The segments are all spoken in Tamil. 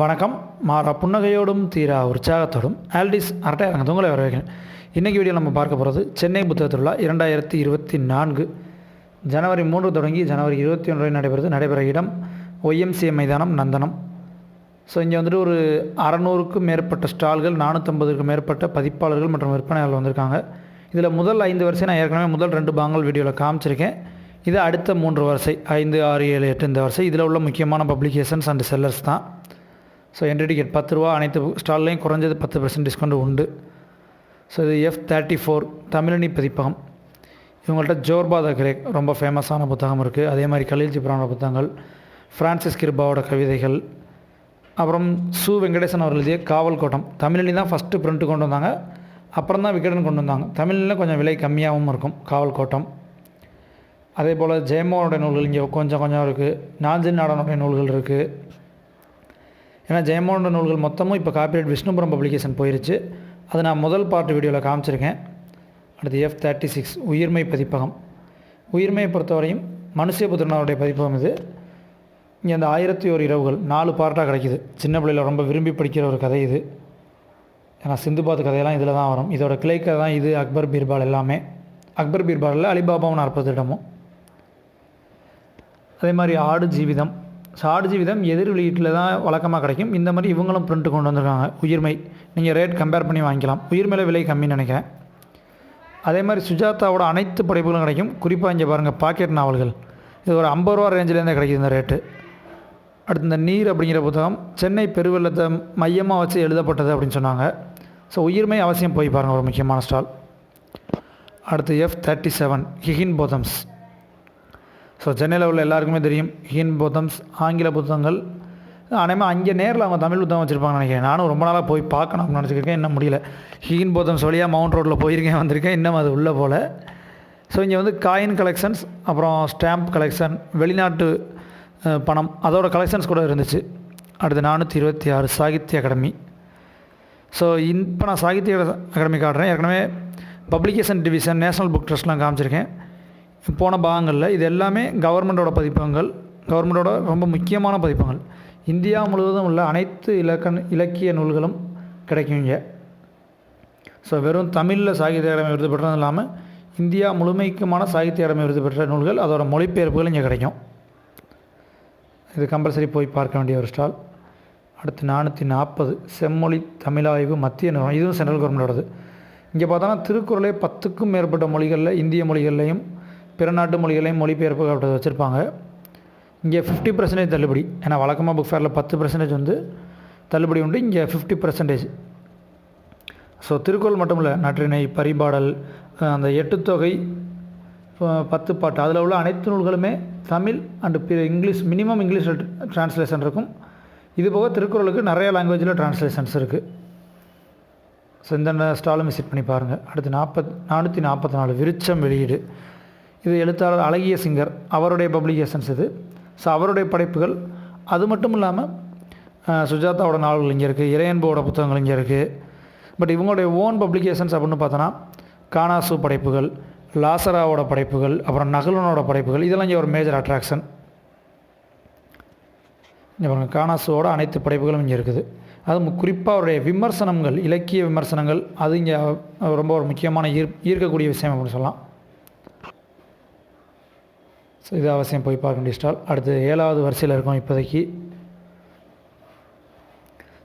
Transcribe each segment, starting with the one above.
வணக்கம். மாறா புன்னகையோடும் தீரா உற்சாகத்தோடும் ஆல்டிஸ் அரட்டை அரங்க உங்களை வரவேற்கிறேன். இன்றைக்கி வீடியோ நம்ம பார்க்க போகிறது சென்னை புத்தக திருவிழா இரண்டாயிரத்தி இருபத்தி நான்கு. ஜனவரி மூன்று தொடங்கி ஜனவரி இருபத்தி ஒன்று நடைபெறுது. நடைபெற இடம் ஒய்எம்சிஏ மைதானம் நந்தனம். ஸோ இங்கே வந்துட்டு ஒரு அறநூறுக்கும் மேற்பட்ட ஸ்டால்கள் நானூற்றம்பதுக்கும் மேற்பட்ட பதிப்பாளர்கள் மற்றும் விற்பனையாளர்கள் வந்திருக்காங்க. இதில் முதல் ஐந்து வரிசை நான் ஏற்கனவே முதல் ரெண்டு பாங்கல் வீடியோவில் காமிச்சிருக்கேன். இது அடுத்த மூன்று வரிசை ஐந்து ஆறு ஏழு எட்டு இந்த வரிசை. இதில் உள்ள முக்கியமான பப்ளிகேஷன்ஸ் அண்ட் செல்லர்ஸ் தான். ஸோ என்ட்ரி டிக்கெட் பத்து ரூபா அனைத்து ஸ்டால்லையும் குறைஞ்சது பத்து பர்சன்ட் டிஸ்கவுண்ட் உண்டு. ஸோ இது F thirty four Tamizhini Pathippagam. இவங்கள்ட்ட ஜோர்பா த கிரேக் ரொம்ப ஃபேமஸான புத்தகம் இருக்குது அதே மாதிரி கலீல் ஜிப்ரானோட புத்தகங்கள் ஃப்ரான்சிஸ் கிருபாவோட கவிதைகள் அப்புறம் சு வெங்கடேசன் அவர் எழுதிய காவல் கோட்டம் தமிழ்லி தான் ஃபஸ்ட்டு பிரிண்ட்டு கொண்டு வந்தாங்க. அப்புறம் தான் விகடன் கொண்டு வந்தாங்க. தமிழில் கொஞ்சம் விலை கம்மியாகவும் இருக்கும் காவல் கோட்டம் அதே போல் ஜெயமோனுடைய நூல்கள் இங்கே கொஞ்சம் கொஞ்சம் இருக்குது நாஞ்சின் நாடனுடைய நூல்கள் இருக்குது ஏன்னா ஜெயமோகன நூல்கள் மொத்தமும் இப்போ காப்பிரைட் விஷ்ணுபுரம் பப்ளிகேஷன் போயிருச்சு. அது நான் முதல் பார்ட் வீடியோவில் காமிச்சிருக்கேன். அடுத்து எஃப் தேர்ட்டி சிக்ஸ் உயிர்மை பதிப்பகம். உயிர்மையை பொறுத்தவரையும் மனுஷபுத்திரனாருடைய பதிப்பகம் இது. இங்கே அந்த ஆயிரத்தி ஒரு இரவுகள் நாலு பார்ட்டாக கிடைக்கிது. சின்ன பிள்ளையில் ரொம்ப விரும்பி படிக்கிற ஒரு கதை இது. ஏன்னா சிந்துபாத் கதையெல்லாம் இதில் தான் வரும். இதோட கிளைக்கதை தான் இது அக்பர் பீர்பால் எல்லாமே. அக்பர் பீர்பாலில் அலிபாபாவும் நாற்பது இடமும் அதே மாதிரி ஆடு ஜீவிதம். சார்ஜ் ஆடு எதிர் வெளியீட்டில் தான் வழக்கமாக கிடைக்கும். இந்த மாதிரி இவங்களும் ப்ரிண்ட் கொண்டு வந்திருக்காங்க. உயிர்மை. நீங்கள் ரேட் கம்பேர் பண்ணி வாங்கிக்கலாம். உயிர்மையில் விலை கம்மின்னு நினைக்கிறேன். அதே மாதிரி சுஜாதாவோட அனைத்து படைப்புகளும் கிடைக்கும். குறிப்பாக இங்கே பாருங்கள் பாக்கெட் நாவல்கள் இது ஒரு ஐம்பது ரூபா ரேஞ்சிலேருந்தே கிடைக்குது இந்த ரேட்டு அடுத்து இந்த நீர் அப்படிங்கிற புத்தகம். சென்னை பெருவெள்ளத்தை மையமாக வச்சு எழுதப்பட்டது அப்படின்னு சொன்னாங்க. ஸோ உயிர்மை அவசியம் போய் பாருங்கள் ஒரு முக்கியமான ஸ்டால் அடுத்து F thirty seven Higginbothams so சென்னையில் உள்ள எல்லாருக்குமே தெரியும். ஹீன் போதம்ஸ் ஆங்கில புத்தகங்கள். அனைமா அங்கே நேரில் அவங்க தமிழ் புத்தகம் வச்சுருப்பாங்கன்னு நினைக்கிறேன். நானும் ரொம்ப நாளாக போய் பார்க்கணும் நினச்சிருக்கேன். இன்னும் முடியல. ஹீன் போதம்ஸ் வழியாக மவுண்ட் ரோட்டில் போயிருக்கேன் வந்திருக்கேன். இன்னும் அது உள்ளே போல். ஸோ இங்கே வந்து காயின் கலெக்ஷன்ஸ் அப்புறம் ஸ்டாம்ப் கலெக்ஷன் வெளிநாட்டு பணம் அதோட கலெக்ஷன்ஸ் கூட இருந்துச்சு. அடுத்து நானூற்றி இருபத்தி ஆறு சாகித்ய அகாடமி. ஸோ இப்போ நான் சாகித்ய அகாடமி காட்டுறேன். ஏற்கனவே பப்ளிகேஷன் டிவிஷன் நேஷனல் புக் ட்ரஸ்ட்லாம் காமிச்சிருக்கேன். போன பாகங்களில் இது எல்லாமே கவர்மெண்ட்டோட பதிப்பகங்கள். கவர்மெண்டோட ரொம்ப முக்கியமான பதிப்பகங்கள். இந்தியா முழுவதும் உள்ள அனைத்து இலக்கண இலக்கிய நூல்களும் கிடைக்கும் இங்கே. ஸோ வெறும் தமிழில் சாகித்ய அகாடமி விருது பெற்றதும் இல்லாமல் இந்தியா முழுமைக்குமான சாகித்ய அகாடமி விருது பெற்ற நூல்கள் அதோட மொழிபெயர்ப்புகள் இங்கே கிடைக்கும். இது கம்பல்சரி போய் பார்க்க வேண்டிய ஒரு ஸ்டால் அடுத்து நானூற்றி நாற்பது செம்மொழி தமிழாய்வு மத்திய நிறுவனம் இதுவும் சென்ட்ரல் கவர்மெண்டோடது இங்கே பார்த்தோன்னா திருக்குறளே பத்துக்கும் மேற்பட்ட மொழிகளில் இந்திய மொழிகள்லையும் பிற நாட்டு மொழிகளையும் மொழிபெயர்ப்பு அப்படி வச்சுருப்பாங்க. இங்கே ஃபிஃப்டி பர்சன்டேஜ் தள்ளுபடி. ஏன்னா வழக்கமாக புக் ஃபேரில் பத்து பர்சன்டேஜ் வந்து தள்ளுபடி உண்டு. இங்கே ஃபிஃப்டி பர்சன்டேஜ் ஸோ திருக்குறள் மட்டும் இல்லை நற்றிணை பரிபாடல் அந்த எட்டுத்தொகை பத்து பாட்டு. அதில் உள்ள அனைத்து நூல்களுமே தமிழ் அண்டு பிற இங்கிலீஷ் மினிமம் இங்கிலீஷ் ட்ரான்ஸ்லேஷன் இருக்கும். இது போக திருக்குறளுக்கு நிறைய லாங்குவேஜில் ட்ரான்ஸ்லேஷன்ஸ் இருக்குது ஸோ இந்த ஸ்டாலும் விசிட் பண்ணி பாருங்கள் அடுத்து நாற்பத் நானூற்றி நாற்பத்தி நாலு விருச்சம் வெளியீடு. இது எழுத்தாளர் அழகிய சிங்கர் அவருடைய பப்ளிகேஷன்ஸ் இது. ஸோ அவருடைய படைப்புகள் அது மட்டும் இல்லாமல் சுஜாதாவோட நாவல்கள் இங்கே இருக்குது இறையன்போட புத்தகங்கள் இங்கே இருக்குது பட் இவங்களுடைய ஓன் பப்ளிகேஷன்ஸ் அப்படின்னு பார்த்தோன்னா கானாசு படைப்புகள் லாசராவோட படைப்புகள் அப்புறம் நகலனோட படைப்புகள் இதெல்லாம் இங்கே ஒரு மேஜர் அட்ராக்ஷன் இங்கே பாருங்கள் கானாசுவோட அனைத்து படைப்புகளும் இங்கே இருக்குது. அது குறிப்பாக அவருடைய விமர்சனங்கள் இலக்கிய விமர்சனங்கள் அது இங்கே ரொம்ப ஒரு முக்கியமான ஈர் ஈர்க்கக்கூடிய விஷயம் அப்படின்னு சொல்லலாம். ஸோ இது அவசியம் போய் பார்க்க வேண்டிய ஸ்டால் அடுத்து ஏழாவது வரிசையில் இருக்கும் இப்போதைக்கு.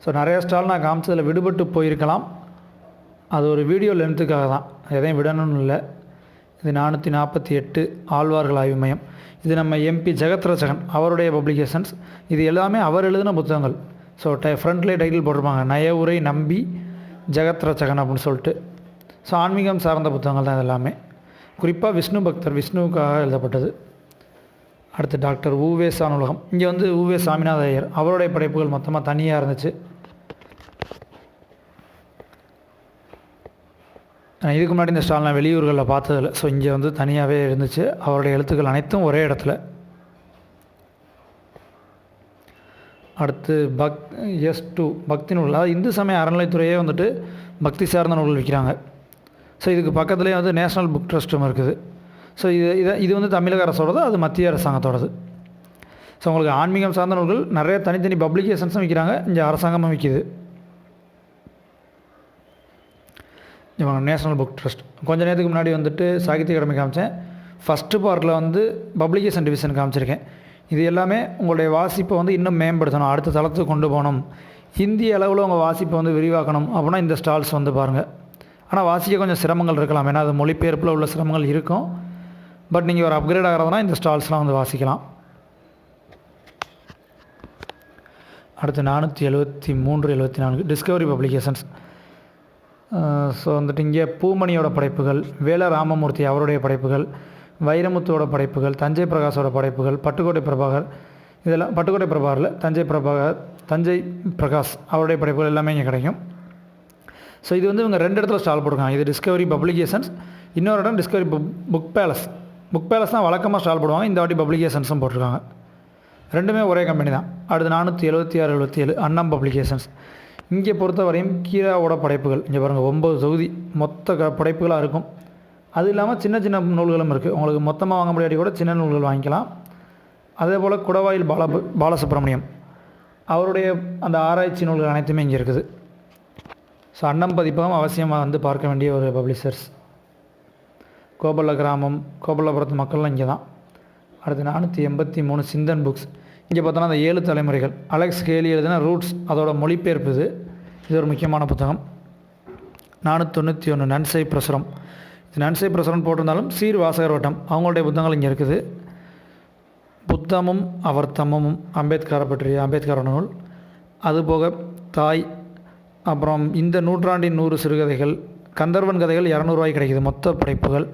ஸோ நிறைய ஸ்டால் நான் காமிச்சதில் விடுபட்டு போயிருக்கலாம். அது ஒரு வீடியோ லென்த்துக்காக தான். எதையும் விடணும்னு இல்லை. இது நானூற்றி நாற்பத்தி எட்டு ஆழ்வார்கள் ஆய்வு மையம். இது நம்ம எம்பி ஜெகத் ரச்சகன் அவருடைய பப்ளிகேஷன்ஸ் இது எல்லாமே அவர் எழுதின புத்தகங்கள். ஸோ டை ஃப்ரண்ட்லேயே டைட்டில் போட்டிருப்பாங்க. நய உரை நம்பி ஜெகத் ரச்சகன் அப்படின்னு சொல்லிட்டு. ஸோ ஆன்மீகம் சார்ந்த புத்தகங்கள் தான் இது எல்லாமே. குறிப்பாக விஷ்ணு பக்தர் விஷ்ணுவுக்காக எழுதப்பட்டது. அடுத்து டாக்டர் ஊவே சானுலகம். இங்கே வந்து ஊவே சாமிநாத ஐயர் அவருடைய படைப்புகள் மொத்தமாக தனியாக இருந்துச்சு. நான் இதுக்கு முன்னாடி இந்த ஸ்டால் நான் வெளியூர்களில் பார்த்ததில்ல. ஸோ இங்கே வந்து தனியாகவே இருந்துச்சு. அவருடைய எழுத்துக்கள் அனைத்தும் ஒரே இடத்துல. அடுத்து பக் எஸ் டூ பக்தி நூல். அதாவது இந்து சமய அறநிலைத்துறையே வந்துட்டு பக்தி சார்ந்த நூல்கள் விற்கிறாங்க. ஸோ இதுக்கு பக்கத்துலேயே வந்து நேஷ்னல் புக் ட்ரஸ்ட்டும் இருக்குது. ஸோ இது இதை இது வந்து தமிழக அரசோடது அது மத்திய அரசாங்கத்தோடது. ஸோ உங்களுக்கு ஆன்மீகம் சார்ந்த நூல்கள் நிறைய தனித்தனி பப்ளிகேஷன்ஸும் விற்கிறாங்க இங்கே அரசாங்கமும் விற்கிது இவங்க நேஷனல் புக் ட்ரஸ்ட் கொஞ்ச நேரத்துக்கு முன்னாடி வந்துட்டு சாகித்ய அகாடமி காமிச்சேன். ஃபஸ்ட்டு பார்ட்டில் வந்து பப்ளிகேஷன் டிவிஷன் காமிச்சிருக்கேன். இது எல்லாமே உங்களுடைய வாசிப்பை வந்து இன்னும் மேம்படுத்தணும் அடுத்த தளத்துக்கு கொண்டு போகணும். இந்திய அளவில் உங்கள் வாசிப்பை வந்து விரிவாக்கணும் அப்படின்னா இந்த ஸ்டால்ஸ் வந்து பாருங்கள் ஆனால் வாசிக்க கொஞ்சம் சிரமங்கள் இருக்கலாம். ஏன்னா அது மொழிபெயர்ப்பில் உள்ள சிரமங்கள் இருக்கும். பட் நீங்கள் ஒரு அப்கிரேட் ஆகிறதுனா இந்த ஸ்டால்ஸ்லாம் வந்து வாசிக்கலாம். அடுத்து நானூற்றி எழுபத்தி மூன்று எழுபத்தி நான்கு டிஸ்கவரி பப்ளிகேஷன்ஸ் ஸோ வந்துட்டு இங்கே பூமணியோட படைப்புகள் வேல ராமமூர்த்தி அவருடைய படைப்புகள் வைரமுத்துவோட படைப்புகள் தஞ்சை பிரகாஷோட படைப்புகள் பட்டுக்கோட்டை பிரபாகர் இதெல்லாம் பட்டுக்கோட்டை பிரபாகரில் தஞ்சை பிரபாகர் தஞ்சை பிரகாஷ் அவருடைய படைப்புகள் எல்லாமே இங்கே கிடைக்கும். ஸோ இது வந்து இவங்க ரெண்டு இடத்துல ஸ்டால் போட்டிருக்காங்க. இது டிஸ்கவரி பப்ளிகேஷன்ஸ் இன்னொரு இடம் Discovery Book Book Palace Book Palace தான் வழக்கமாக ஸ்டால் போடுவாங்க. இந்த வாட்டி பப்ளிகேஷன்ஸும் போட்டிருக்காங்க. ரெண்டுமே ஒரே கம்பெனி தான். அடுத்து நானூற்றி எழுபத்தி ஆறு எழுபத்தி ஏழு அண்ணம் பப்ளிகேஷன்ஸ் இங்கே பொறுத்தவரையும் கீராவோட படைப்புகள். இங்கே பாருங்கள் ஒம்பது தொகுதி. மொத்த க படைப்புகளாக இருக்கும். அது இல்லாமல் சின்ன சின்ன நூல்களும் இருக்குது உங்களுக்கு மொத்தமாக வாங்க முடியாட்டி கூட சின்ன நூல்கள் வாங்கிக்கலாம். அதே போல் குடவாயில் பால பாலசுப்ரமணியம். அவருடைய அந்த ஆராய்ச்சி நூல்கள் அனைத்துமே இங்கே இருக்குது. ஸோ அன்னம் பதிப்பகம் அவசியமாக வந்து பார்க்க வேண்டிய ஒரு பப்ளிஷர்ஸ் கோபல்ல கிராமம் கோபல்லபுரத்து மக்கள்லாம் இங்கே தான் அடுத்து நானூற்றி எண்பத்தி மூணு சிந்தன் புக்ஸ். இங்கே பார்த்தோன்னா அந்த ஏழு தலைமுறைகள். அலெக்ஸ் கேலி எழுதின ரூட்ஸ் அதோட மொழிபெயர்ப்பு இது. இது ஒரு முக்கியமான புத்தகம். நானூற்றி தொண்ணூற்றி ஒன்று நன்சை பிரசுரம். இது நன்சை பிரசுரம் போட்டிருந்தாலும் சீர் வாசகர் வட்டம் அவங்களுடைய புத்தகங்கள் இங்கே இருக்குது. புத்தமும் அவர் தம்மமும் அம்பேத்கரை பற்றிய அம்பேத்கர் நூல். அதுபோக தாய் அப்புறம் இந்த நூற்றாண்டின் நூறு சிறுகதைகள் கந்தர்வன் கதைகள் இரநூறுவாய்க்கு கிடைக்குது மொத்த படைப்புகள்.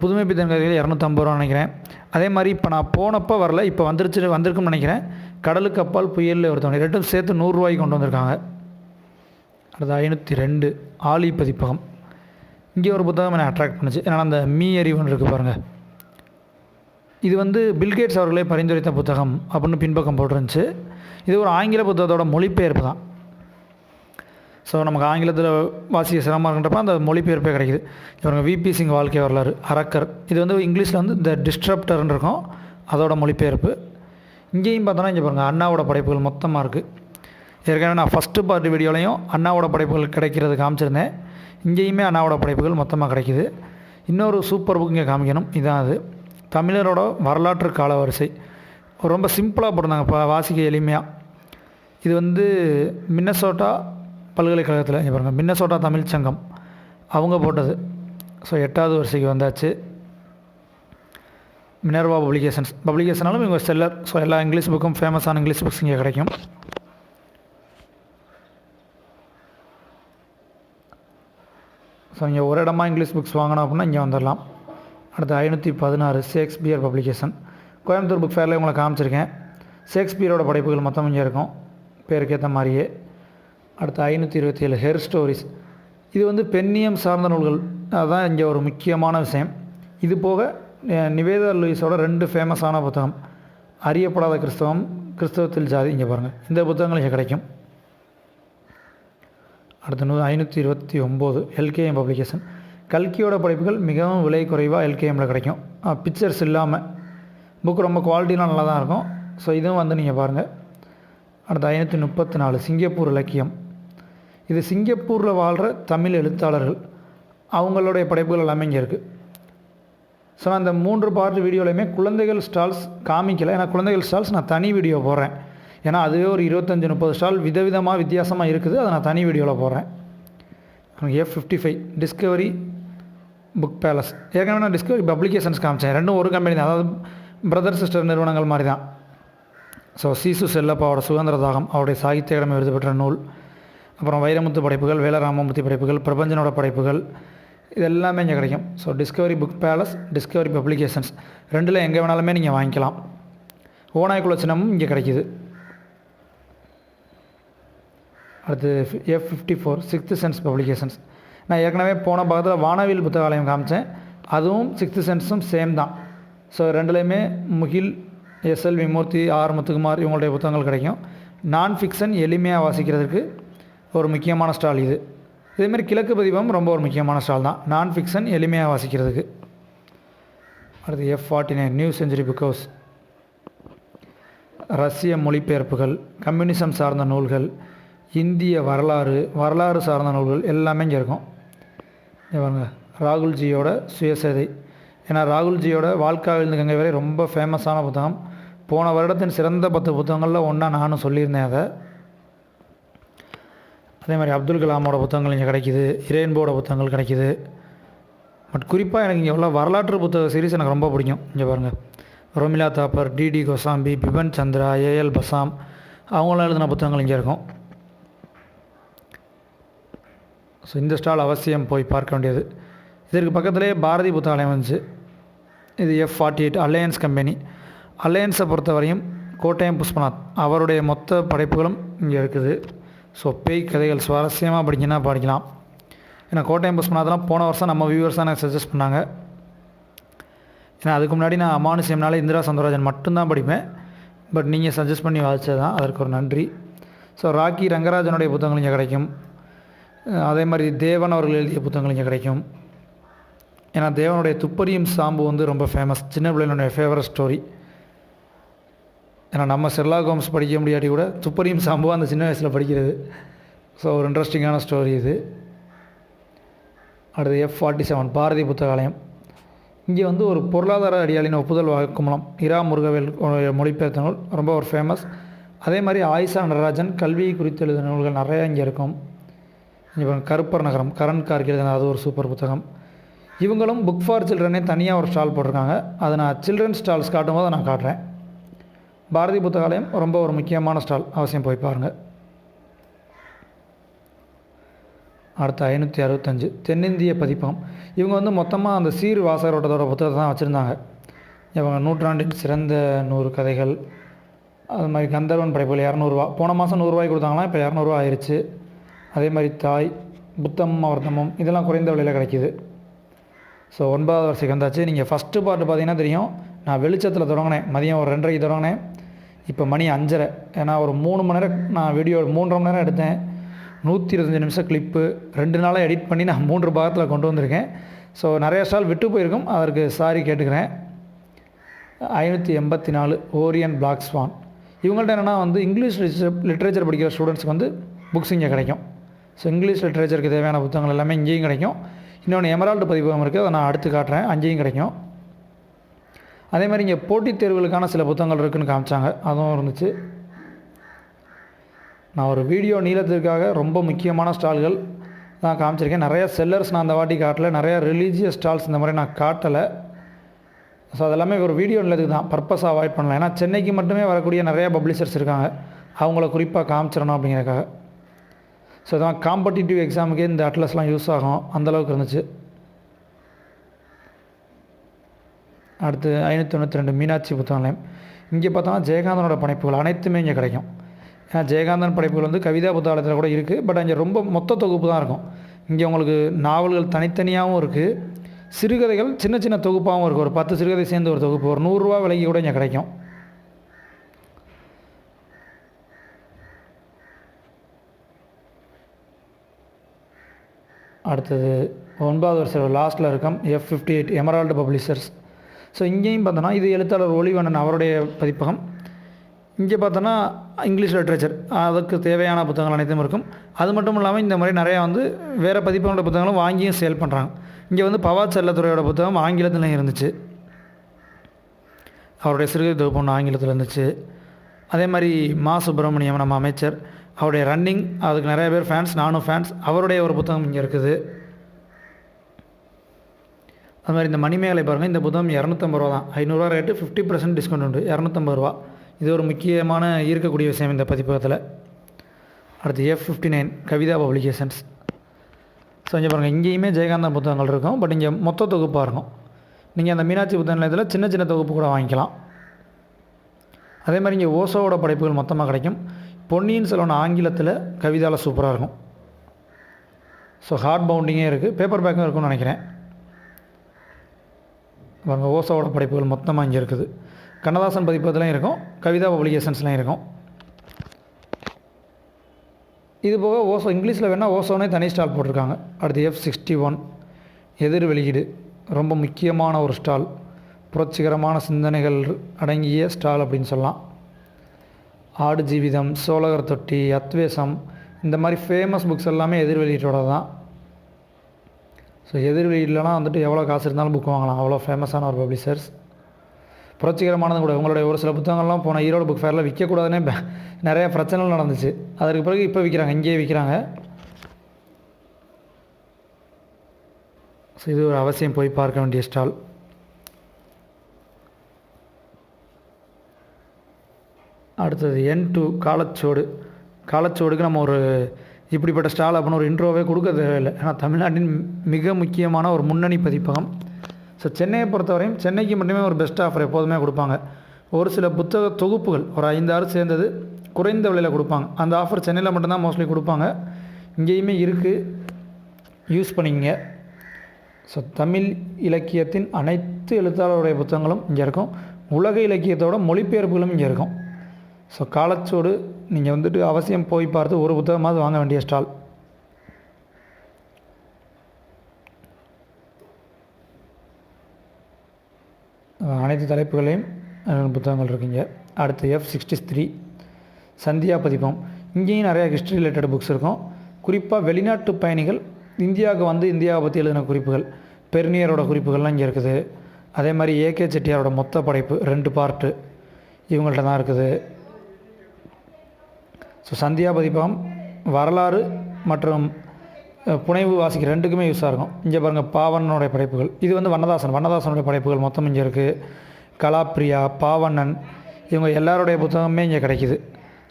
புதுமை பித்தன் கதைகள் இரநூத்தம்பது ரூபா நினைக்கிறேன். அதே மாதிரி இப்போ நான் போனப்போ வரல இப்போ வந்துருச்சு வந்திருக்குன்னு நினைக்கிறேன். கடலுக்கு அப்பால் புயலில் ஒருத்தவங்க ரெண்டும் சேர்த்து நூறுரூவாய்க்கு கொண்டு வந்திருக்காங்க. அடுத்து ஐநூற்றி ரெண்டு ஆலி பதிப்பகம். இங்கே ஒரு புத்தகம் என்னை அட்ராக்ட் பண்ணுச்சு. ஏன்னா அந்த மீ அறிவுன்னு இருக்குது பாருங்கள் இது வந்து பில்கேட்ஸ் அவர்களே பரிந்துரைத்த புத்தகம் அப்படின்னு பின்பக்கம் போட்டிருந்துச்சு. இது ஒரு ஆங்கில புத்தகத்தோட மொழிபெயர்ப்பு தான். ஸோ நமக்கு ஆங்கிலத்தில் வாசிக்க சிரமமாக இருக்கின்றப்ப அந்த மொழிபெயர்ப்பே கிடைக்குது. இவங்க விபி சிங் வாழ்க்கை வரலாறு அரக்கர் இது வந்து இங்கிலீஷில் வந்து த டிஸ்ட்ரப்டர்னு இருக்கும் அதோட மொழிபெயர்ப்பு. இங்கேயும் பார்த்தோன்னா இங்கே பாருங்கள் அண்ணாவோட படைப்புகள் மொத்தமாக இருக்குது ஏற்கனவே நான் ஃபஸ்ட்டு பார்ட் வீடியோலையும் அண்ணாவோட படைப்புகள் கிடைக்கிறது காமிச்சிருந்தேன். இங்கேயுமே அண்ணாவோட படைப்புகள் மொத்தமாக கிடைக்குது. இன்னொரு சூப்பர் புக் இங்கே காமிக்கணும் இதுதான் அது. தமிழரோட வரலாற்று கால வரிசை ரொம்ப சிம்பிளாக போட்டிருந்தாங்க இப்போ வாசிக்க எளிமையாக இது வந்து மின்னசோட்டா பல்கலைக்கழகத்தில் இங்கே பாருங்கள் மின்னசோட்டா தமிழ் சங்கம். அவங்க போட்டது. ஸோ எட்டாவது வரிசைக்கு வந்தாச்சு. மினர்வா பப்ளிகேஷன்ஸ் பப்ளிகேஷனாலும் இவங்க செல்லர் ஸோ எல்லா இங்கிலீஷ் புக்கும் ஃபேமஸான இங்கிலீஷ் புக்ஸ் இங்கே கிடைக்கும். ஸோ இங்கே ஒரு இடமா இங்கிலீஷ் புக்ஸ் வாங்கினோம் அப்படின்னா இங்கே வந்துடலாம். அடுத்து ஐநூற்றி பதினாறு ஷேக்ஸ்பியர் பப்ளிகேஷன் கோயம்புத்தூர் புக் ஃபேரில் உங்களை காமிச்சிருக்கேன். ஷேக்ஸ்பியரோட படைப்புகள் மொத்தம் இங்கே இருக்கும். பேருக்கேற்ற மாதிரியே. அடுத்து ஐநூற்றி இருபத்தி ஏழு ஹெர் ஸ்டோரிஸ் இது வந்து பெண்ணியம் சார்ந்த நூல்கள். அதுதான் இங்கே ஒரு முக்கியமான விஷயம். இது போக நிவேதா லூயிஸோட ரெண்டு ஃபேமஸான புத்தகம். அறியப்படாத கிறிஸ்தவம் கிறிஸ்தவத்தில் ஜாதி. இங்கே பாருங்கள் இந்த புத்தகங்கள் இங்கே கிடைக்கும். அடுத்த நூறு ஐநூற்றி இருபத்தி ஒம்பது எல்கேஎம் பப்ளிகேஷன் கல்கியோட படைப்புகள் மிகவும் விலை குறைவாக எல்கேஎம்மில் கிடைக்கும். பிக்சர்ஸ் இல்லாமல் புக் ரொம்ப குவாலிட்டிலாம் நல்லா தான் இருக்கும். ஸோ இதுவும் வந்து நீங்கள் பாருங்கள் அடுத்து ஐநூற்றி முப்பத்தி நாலு சிங்கப்பூர் இலக்கியம். இது சிங்கப்பூரில் வாழ்கிற தமிழ் எழுத்தாளர்கள். அவங்களுடைய படைப்புகள் எல்லாமே இங்கே இருக்குது ஸோ அந்த மூன்று பார்ட் வீடியோலையுமே குழந்தைகள் ஸ்டால்ஸ் காமிக்கலை. ஏன்னா குழந்தைகள் ஸ்டால்ஸ் நான் தனி வீடியோ போடுறேன். ஏன்னா அதுவே ஒரு இருபத்தஞ்சி முப்பது ஸ்டால் விதவிதமாக வித்தியாசமாக இருக்குது. அதை நான் தனி வீடியோவில் போடுறேன். F fifty five Discovery Book Palace ஏற்கனவே நான் டிஸ்கவரி பப்ளிகேஷன்ஸ் காமிச்சேன். ரெண்டும் ஒரு கம்பெனி தான். அதாவது பிரதர் சிஸ்டர் நிறுவனங்கள் மாதிரி தான். ஸோ சீசு செல்லப்பாவோட சுதந்திர தாகம் அவருடைய சாகித்ய அகாடமி விருது பெற்ற நூல். அப்புறம் வைரமுத்து படைப்புகள் வேலராமமூர்த்தி படைப்புகள் பிரபஞ்சனோட படைப்புகள் இது எல்லாமே இங்கே கிடைக்கும். So Discovery Book Palace Discovery Publications ரெண்டில் எங்கே வேணாலுமே நீங்கள் வாங்கிக்கலாம். ஓநாய்க்குள்ள சின்னமும் இங்கே கிடைக்கிது. அடுத்து F fifty four Sixth Sense Publications நான் ஏற்கனவே போன பக்கத்தில் வானவில் புத்தகாலயம் காமிச்சேன். அதுவும் சிக்ஸ்த்து சென்ஸும் சேம் தான். ஸோ ரெண்டுலேயுமே முகில் எஸ்எல் விமூர்த்தி ஆர் முத்துக்குமார் இவங்களுடைய புத்தகங்கள் கிடைக்கும். நான் ஃபிக்ஷன் எளிமையாக வாசிக்கிறதுக்கு ஒரு முக்கியமான ஸ்டால் இது. இதேமாதிரி கிழக்கு பதிவம் ரொம்ப ஒரு முக்கியமான ஸ்டால் தான். நான் ஃபிக்ஷன் எளிமையாக வாசிக்கிறதுக்கு. அடுத்து F forty nine New Century Book House ரஷ்ய மொழிபெயர்ப்புகள் கம்யூனிசம் சார்ந்த நூல்கள் இந்திய வரலாறு வரலாறு சார்ந்த நூல்கள் எல்லாமே இங்கே இருக்கும். இங்க ராகுல்ஜியோட சுயசேதை ஏன்னா ராகுல்ஜியோட வாழ்க்காவிலிருந்து கங்கை வரை ரொம்ப ஃபேமஸான புத்தகம். போன வருடத்தின் சிறந்த பத்து புத்தகங்களில் ஒன்றா நானும் சொல்லியிருந்தேன் அதை. அதே மாதிரி அப்துல் கலாமோட புத்தகங்கள் இங்கே கிடைக்கிது இரேன்போட புத்தகங்கள் கிடைக்கிது. பட் குறிப்பாக எனக்கு இங்கே உள்ள வரலாற்று புத்தக சீரிஸ் எனக்கு ரொம்ப பிடிக்கும். இங்கே பாருங்கள் Romila Thapar DD Kosambi Bipan Chandra AL Basham அவங்களாம் எழுதின புத்தகங்கள் இங்கே இருக்கும். ஸோ இந்த ஸ்டால் அவசியம் போய் பார்க்க வேண்டியது. இதற்கு பக்கத்துலேயே பாரதி புத்தகாலயம் வந்துச்சு இது F forty eight Alliance Company அலையன்ஸை பொறுத்தவரையும் கோட்டயம் புஷ்பநாத். அவருடைய மொத்த படைப்புகளும் இங்கே இருக்குது. ஸோ பேய் கதைகள் சுவாரஸ்யமாக படிங்கன்னா படிக்கலாம். ஏன்னா போஸ் பண்ணாதெல்லாம் போன வருஷம் நம்ம வியூவர்ஸ் தான் எனக்கு சஜஸ்ட் பண்ணாங்க. ஏன்னா அதுக்கு முன்னாடி நான் அமானுஷ்யம்னால இந்திரா சந்தராஜன் மட்டும்தான் படிப்பேன். பட் நீங்கள் சஜஸ்ட் பண்ணி வாசிச்சது தான் அதற்கு ஒரு நன்றி. ஸோ ராக்கி ரங்கராஜனுடைய புத்தகங்கள் இங்கே கிடைக்கும். அதே மாதிரி தேவன் அவர்கள் எழுதிய புத்தகங்கள் இங்கே கிடைக்கும். ஏன்னா தேவனுடைய துப்பறியும் சாம்பு வந்து ரொம்ப ஃபேமஸ் சின்ன பிள்ளைகளுடைய ஃபேவரட் ஸ்டோரி ஏன்னா நம்ம செர்லா ஹோம்ஸ் படிக்க முடியாட்டி கூட துப்பறியும் சம்பவம் அந்த சின்ன வயசில் படிக்கிறது. ஸோ ஒரு இன்ட்ரெஸ்டிங்கான ஸ்டோரி இது. அடுத்து F forty seven Bharathi Puthakalayam. இங்கே வந்து ஒரு பொருளாதார அடியாளின் ஒப்புதல் வாக்குமூலம் இரா முருகவேல் மொழிபெயர்த்த நூல் ரொம்ப ஒரு ஃபேமஸ் அதே மாதிரி ஆயிஷா நடராஜன் கல்வி குறித்து எழுதின நூல்கள் நிறையா இங்கே இருக்கும். இங்கே கருப்பர் நகரம் கரண் கார்க் எழுதின அது ஒரு சூப்பர் புத்தகம். இவங்களும் புக் ஃபார் சில்ட்ரனே தனியாக ஒரு ஸ்டால் போட்டிருக்காங்க. அதை நான் சில்ட்ரன் ஸ்டால்ஸ் காட்டும்போது நான் காட்டுறேன். பாரதி புத்தகாலயம் ரொம்ப ஒரு முக்கியமான ஸ்டால். அவசியம் போய் பாருங்கள் அடுத்து ஐநூற்றி அறுபத்தஞ்சு. தென்னிந்திய பதிப்பகம். இவங்க வந்து மொத்தமாக அந்த சீர் வாசகரோட்டத்தோட புத்தகத்தை தான் வச்சுருந்தாங்க. இவங்க நூற்றாண்டின் சிறந்த நூறு கதைகள். அது மாதிரி கந்தர்வன் படைப்புகள் இரநூறுவா. போன மாதம் நூறுரூவாய்க்கு கொடுத்தாங்களாம் இப்போ இரநூறுவா ஆயிடுச்சு அதே மாதிரி தாய் புத்தம் வர்த்தமும் இதெல்லாம் குறைந்த விலையில் கிடைக்கிது. ஸோ ஒன்பதாவது வருஷத்துக்கு வந்தாச்சு. நீங்கள் ஃபஸ்ட்டு பார்ட்டு பார்த்தீங்கன்னா தெரியும். நான் வெளிச்சத்தில் தொடங்கினேன். மதியம் ஒரு ரெண்டரைக்கு தொடங்கினேன். இப்போ மணி அஞ்சரை. ஏன்னா ஒரு மூணு மணி நேரம் நான் வீடியோ மூன்றரை மணி நேரம் எடுத்தேன். நூற்றி இருபத்தஞ்சி நிமிஷம் கிளிப்பு ரெண்டு நாளாக எடிட் பண்ணி நான் மூன்று பாகத்தில் கொண்டு வந்திருக்கேன். ஸோ நிறைய ஸ்டால் விட்டு போயிருக்கும். அதற்கு சாரி கேட்டுக்கிறேன். ஐநூற்றி எண்பத்தி நாலு ஓரியன் பிளாக் ஸ்வான் இவங்கள்ட்ட என்னென்னா வந்து இங்கிலீஷ் லிட்ரேச்சர் படிக்கிற ஸ்டூடெண்ட்ஸ்க்கு வந்து புக்ஸ் இங்கே கிடைக்கும். ஸோ இங்கிலீஷ் லிட்ரேச்சருக்கு தேவையான புத்தகங்கள் எல்லாமே இங்கேயும் கிடைக்கும். இன்னொன்று எமரால்டு பதிப்பகம் இருக்குது அதை நான் அடுத்து காட்டுறேன். அங்கேயும் கிடைக்கும். அதே மாதிரி இங்கே போட்டித் தேர்வுகளுக்கான சில புத்தகங்கள் இருக்குதுன்னு காமிச்சாங்க. அதுவும் இருந்துச்சு. நான் ஒரு வீடியோ நீளத்திற்காக ரொம்ப முக்கியமான ஸ்டால்கள் தான் காமிச்சிருக்கேன். நிறையா செல்லர்ஸ் நான் அந்த வாட்டி காட்டலை. நிறையா ரிலீஜியஸ் ஸ்டால்ஸ் இந்த மாதிரி நான் காட்டலை. ஸோ அதெல்லாமே ஒரு வீடியோ நிலத்துக்கு தான். பர்பஸாக அவாய்ட் பண்ணலாம். ஏன்னா சென்னைக்கு மட்டுமே வரக்கூடிய நிறைய பப்ளிஷர்ஸ் இருக்காங்க. அவங்கள குறிப்பாக காமிச்சிடணும் அப்படிங்கிறக்காக ஸோ இதான் காம்படிட்டிவ் எக்ஸாமுக்கே இந்த அட்லஸ்லாம் யூஸ் ஆகும். அந்தளவுக்கு இருந்துச்சு. அடுத்து ஐநூற்றி தொண்ணூற்றி ரெண்டு மீனாட்சி புத்தகாலயம் இங்கே பார்த்தா ஜெயகாந்தனோட படைப்புகள் அனைத்துமே இங்கே கிடைக்கும். ஏன்னா ஜெயகாந்தன் படைப்புகள் வந்து கவிதா புத்தகாலயத்தில் கூட இருக்குது பட் அங்கே ரொம்ப மொத்த தொகுப்பு தான் இருக்கும். இங்கே உங்களுக்கு நாவல்கள் தனித்தனியாகவும் இருக்குது சிறுகதைகள் சின்ன சின்ன தொகுப்பாகவும் இருக்குது ஒரு பத்து சிறுகதை சேர்ந்து ஒரு தொகுப்பு. ஒரு நூறுரூவா விலைக்கு கூட இங்கே கிடைக்கும். அடுத்தது ஒன்பதாவது வருஷம் லாஸ்ட்டில் இருக்கும் F fifty eight Emerald Publishers so இங்கேயும் பார்த்தோன்னா இது எழுத்தாளர் ஒளிவண்ணன் அவருடைய பதிப்பகம். இங்கே பார்த்தோன்னா இங்கிலீஷ் லிட்ரேச்சர் அதுக்கு தேவையான புத்தகங்கள் அனைத்தும் இருக்கும். அது மட்டும் இல்லாமல் இந்த மாதிரி நிறையா வந்து வேறு பதிப்பங்களோட புத்தகங்களும் வாங்கியும் சேல் பண்ணுறாங்க இங்கே வந்து பவாத் செல்லத்துறையோட புத்தகம் ஆங்கிலத்தில் இருந்துச்சு. அவருடைய சிறுகதை தொகுப்பு ஒன்று ஆங்கிலத்தில் இருந்துச்சு. அதே மாதிரி மா. சுப்பிரமணியம் நம்ம அமைச்சர். அவருடைய ரன்னிங் அதுக்கு நிறைய பேர் ஃபேன்ஸ் நானும் ஃபேன்ஸ் அவருடைய ஒரு புத்தகம் இங்கே இருக்குது. அது மாதிரி இந்த மணிமேகலை பாருங்கள் இந்த புத்தகம் இரநூத்தம்பது ரூபா தான். ஐநூறுரூவா ரேட்டு ஃபிஃப்டி பர்சன்ட் டிஸ்கவுண்ட் உண்டு. இரநூத்தம்பது ரூபா. இது ஒரு முக்கியமான ஈர்க்கக்கூடிய விஷயம் இந்த பதிப்பகத்தில். அடுத்து F fifty nine Kavitha Publications so இங்கே பாருங்கள் இங்கேயுமே ஜெயகாந்தன் புத்தகங்கள் இருக்கும். பட் இங்கே மொத்த தொகுப்பாக இருக்கும். நீங்கள் அந்த மீனாட்சி புத்தக நிலையத்தில் சின்ன சின்ன தொகுப்பு கூட வாங்கிக்கலாம். அதே மாதிரி இங்கே ஓசோவோட படைப்புகள் மொத்தமாக கிடைக்கும். பொன்னியின் செல்வன் ஆங்கிலத்தில் கவிதாவில் சூப்பராக இருக்கும். ஸோ ஹார்ட் பவுண்டிங்கே இருக்குது பேப்பர் பேக்கும் இருக்கும்னு நினைக்கிறேன். பாருங்க ஓசோவோட படைப்புகள் மொத்தமாக இங்கே இருக்குது. கண்ணதாசன் பதிப்பகத்துலையும் இருக்கும் கவிதா பப்ளிகேஷன்ஸ்லாம் இருக்கும். இது போக ஓசோ இங்கிலீஷில் வேணால் ஓசோனே தனி ஸ்டால் போட்டிருக்காங்க. அடுத்து எஃப் சிக்ஸ்டி ஒன் எதிர் வெளியீடு ரொம்ப முக்கியமான ஒரு ஸ்டால். புரட்சிகரமான சிந்தனைகள் அடங்கிய ஸ்டால் அப்படின்னு சொல்லலாம். ஆடு ஜீவிதம் சோழகர் தொட்டி அத்வேஷம் இந்த மாதிரி ஃபேமஸ் புக்ஸ் எல்லாமே எதிர் வெளியீட்டோட தான். ஸோ எதிர்வெளியிலலாம் வந்துட்டு எவ்வளோ காசு இருந்தாலும் புக் வாங்கலாம். அவ்வளோ ஃபேமஸான ஒரு பப்ளிஷர்ஸ் புரட்சிகரமானது கூட. உங்களுடைய ஒரு சில புத்தகங்கள்லாம் போன ஈரோடு புக் ஃபேரில் விற்கக்கூடாதுன்னே நிறைய பிரச்சனைகள் நடந்துச்சு. அதற்கு பிறகு இப்போ விற்கிறாங்க இங்கேயே விற்கிறாங்க ஸோ இது ஒரு அவசியம். போய் பார்க்க வேண்டிய ஸ்டால் அடுத்தது என் டூ காலச்சோடு. காலச்சோடுக்கு நம்ம ஒரு இப்படிப்பட்ட ஸ்டால் அப்படின்னு ஒரு இன்ட்ரோவே கொடுக்க தேவையில்லை. ஏன்னா தமிழ்நாட்டின் மிக முக்கியமான ஒரு முன்னணி பதிப்பகம். ஸோ சென்னையை பொறுத்தவரையும் சென்னைக்கு மட்டுமே ஒரு பெஸ்ட் ஆஃபர் எப்போதுமே கொடுப்பாங்க. ஒரு சில புத்தக தொகுப்புகள் ஒரு ஐந்தாறு சேர்ந்தது குறைந்த விலையில் கொடுப்பாங்க. அந்த ஆஃபர் சென்னையில் மட்டும்தான் மோஸ்ட்லி கொடுப்பாங்க. இங்கேயுமே இருக்குது யூஸ் பண்ணிக்கங்க. ஸோ தமிழ் இலக்கியத்தின் அனைத்து எழுத்தாளருடைய புத்தகங்களும் இங்கே இருக்கும். உலக இலக்கியத்தோட மொழிபெயர்ப்புகளும் இங்கே இருக்கும். ஸோ காலச்சோடு நீங்கள் வந்துட்டு அவசியம் போய் பார்த்து ஒரு புத்தகமாவது வாங்க வேண்டிய ஸ்டால். அனைத்து தலைப்புகளையும் புத்தகங்கள் இருக்குங்க. அடுத்து F sixty three Sandhya Pathippagam. இங்கேயும் நிறையா ஹிஸ்ட்ரி ரிலேட்டட் புக்ஸ் இருக்கும். குறிப்பாக வெளிநாட்டு பயணிகள் இந்தியாவுக்கு வந்து இந்தியாவை பற்றி எழுதின குறிப்புகள் பெருநியரோட குறிப்புகள்லாம் இங்கே இருக்குது. அதே மாதிரி ஏகே செட்டியாரோட மொத்த படைப்பு ரெண்டு பார்ட்டு இவங்கள்ட்ட தான் இருக்குது. ஸோ சந்தியா பதிப்பகம் வரலாறு மற்றும் புனைவு வாசிக்க ரெண்டுக்குமே யூஸாக இருக்கும். இங்கே பாருங்கள் பாவனனுடைய படைப்புகள். இது வந்து வண்ணதாசன். வண்ணதாசனுடைய படைப்புகள் மொத்தம் இங்கே இருக்குது கலாப்ரியா பாவண்ணன் இவங்க எல்லாருடைய புத்தகமே இங்கே கிடைக்குது.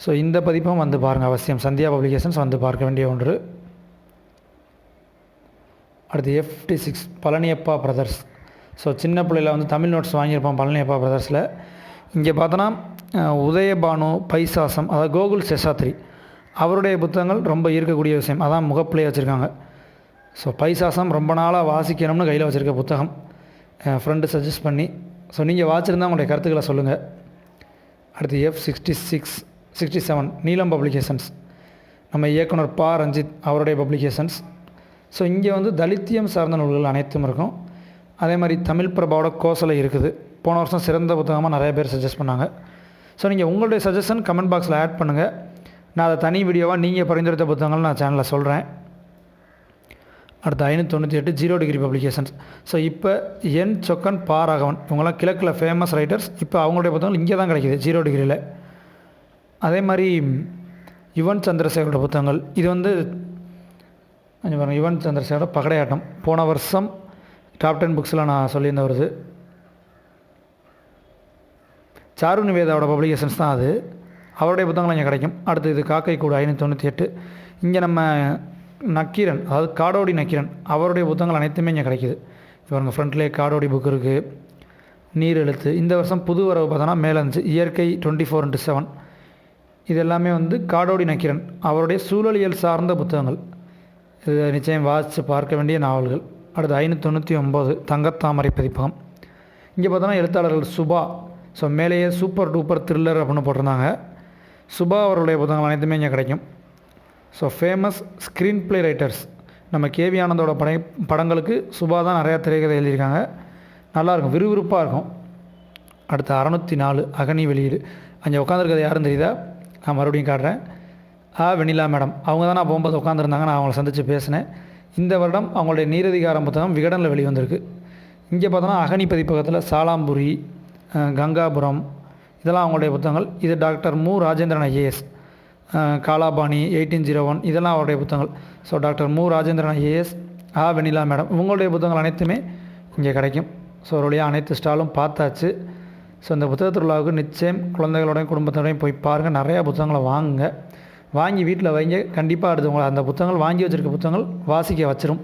ஸோ இந்த பதிப்பும் வந்து பாருங்கள் அவசியம். சந்தியா பப்ளிகேஷன்ஸ் வந்து பார்க்க வேண்டிய ஒன்று. அடுத்து FT six Palaniappa brothers so சின்ன பிள்ளையில வந்து தமிழ் நோட்ஸ் வாங்கியிருப்பான் பழனியப்பா பிரதர்ஸில் இங்கே பார்த்தோன்னா உதயபானு பைசாசம் அதாவது கோகுல் சேஷாத்ரி அவருடைய புத்தகங்கள் ரொம்ப ஈர்க்கக்கூடிய விஷயம். அதான் முகப்பிலே வச்சுருக்காங்க. ஸோ பைசாசம் ரொம்ப நாளாக வாசிக்கணும்னு கையில் வச்சுருக்க புத்தகம். என் ஃப்ரெண்டு சஜஸ்ட் பண்ணி. ஸோ நீங்கள் வாச்சிருந்தால் உங்களுடைய கருத்துக்களை சொல்லுங்கள் அடுத்து F sixty six sixty seven Neelam Publications. நம்ம இயக்குனர் பா. ரஞ்சித் அவருடைய பப்ளிகேஷன்ஸ். ஸோ இங்கே வந்து தலித்தியம் சார்ந்த நூல்கள் அனைத்தும் இருக்கும். அதே மாதிரி தமிழ் பிரபாவோட கோசலை இருக்குது. போன வருஷம் சிறந்த புத்தகமாக நிறைய பேர் சஜஸ்ட் பண்ணாங்க. ஸோ நீங்கள் உங்களுடைய சஜஷன் கமெண்ட் பாக்ஸில் ஆட் பண்ணுங்கள் நான் அதை தனி வீடியோவாக நீங்கள் பரிந்துரைத்த புத்தகங்கள் நான் சேனலில் சொல்கிறேன் அடுத்து ஐநூற்றி தொண்ணூற்றி எட்டு ஜீரோ டிகிரி பப்ளிகேஷன்ஸ் ஸோ இப்போ என் சொக்கன் பா ராகவன் இவங்கெல்லாம் கிழக்கில் ஃபேமஸ் ரைட்டர்ஸ் இப்போ அவங்களுடைய புத்தகங்கள் இங்கே தான் கிடைக்கிது ஜீரோ டிகிரியில் அதே மாதிரி யுவன் சந்திரசேகரோட புத்தகங்கள். இது வந்து கொஞ்சம் பாருங்க யுவன் சந்திரசேகரோட பகடையாட்டம். போன வருஷம் டாப் டென் புக்ஸில் நான் சொல்லியிருந்த வருது சாரு நிவேதாவோட பப்ளிகேஷன்ஸ் தான் அது. அவருடைய புத்தகங்கள் இங்கே கிடைக்கும். அடுத்து இது காக்கை கூடு ஐநூற்றி தொண்ணூற்றி எட்டு. இங்கே நம்ம நக்கீரன் அதாவது காடோடி நக்கீரன் அவருடைய புத்தகங்கள் அனைத்துமே இங்கே கிடைக்குது. இவருங்க ஃப்ரண்ட்லேயே காடோடி புக் இருக்குது நீர் எழுத்து. இந்த வருஷம் புது வரவு பார்த்தோன்னா மேலே இருந்துச்சு இயற்கை டுவெண்ட்டி ஃபோர் இன்ட்டு செவன் இது எல்லாமே வந்து காடோடி நக்கீரன் அவருடைய சூழலியல் சார்ந்த புத்தகங்கள். இது நிச்சயம் வாசித்து பார்க்க வேண்டிய நாவல்கள். அடுத்து ஐநூற்றி தொண்ணூற்றி ஒம்பது தங்கத்தாமரை பதிப்பகம். இங்கே பார்த்தோன்னா எழுத்தாளர்கள் சுபா ஸோ மேலேயே சூப்பர் டூப்பர் த்ரில்லர் அப்படின்னு போட்டிருந்தாங்க. சுபா அவருடைய புத்தகங்கள் அனைத்துமே இங்கே கிடைக்கும். So famous screen play writers நம்ம கேவி ஆனந்தோட படை படங்களுக்கு சுபா தான் நிறையா திரைக்கதை எழுதியிருக்காங்க. நல்லாயிருக்கும் விறுவிறுப்பாக இருக்கும். அடுத்து அறநூற்றி நாலு அகனி வெளியீடு. அங்கே உட்காந்துருக்கிறது யாரும் தெரியுதா? நான் மறுபடியும் காட்டுறேன். ஆ வெண்ணிலா மேடம். அவங்க தான் நான் போகும்போது உட்காந்துருந்தாங்க நான் அவங்கள சந்தித்து பேசினேன். இந்த வருடம் அவங்களுடைய நீரதிகாரம் புத்தகம் விகடனில் வெளிவந்திருக்கு. இங்கே பார்த்தோன்னா அகனி பதிப்பகத்தில் சாலாம்புரி கங்காபுரம். இதெல்லாம் அவங்களுடைய புத்தகங்கள். இது டாக்டர் மு. Rajendran IAS. Kalapani eighteen zero one. இதெல்லாம் அவருடைய புத்தகங்கள். ஸோ டாக்டர் மு. ராஜேந்திரன் ஐஏஎஸ் ஆ வெண்ணிலா மேடம். இவங்களுடைய புத்தகங்கள் அனைத்துமே இங்கே கிடைக்கும். ஸோ ஒரு வழியாக அனைத்து ஸ்டாலும் பார்த்தாச்சு. ஸோ இந்த புத்தக திருவிழாவுக்கு நிச்சயம் குழந்தைகளோடையும் குடும்பத்தோடையும் போய் பாருங்கள் நிறையா புத்தகங்களை வாங்குங்க. வாங்கி வீட்டில் வைங்க. கண்டிப்பாக அடுத்து உங்களை அந்த புத்தகங்கள் வாங்கி வச்சுருக்க புத்தகங்கள் வாசிக்க வச்சிரும்.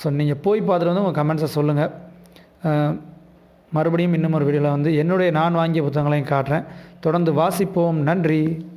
ஸோ நீங்கள் போய் பார்த்துட்டு வந்து உங்கள் கமெண்ட்ஸை சொல்லுங்கள் மறுபடியும் இன்னும் ஒரு வீடியோவில் வந்து என்னுடைய நான் வாங்கிய புத்தகங்களையும் காட்டுறேன். தொடர்ந்து வாசிப்போம். நன்றி.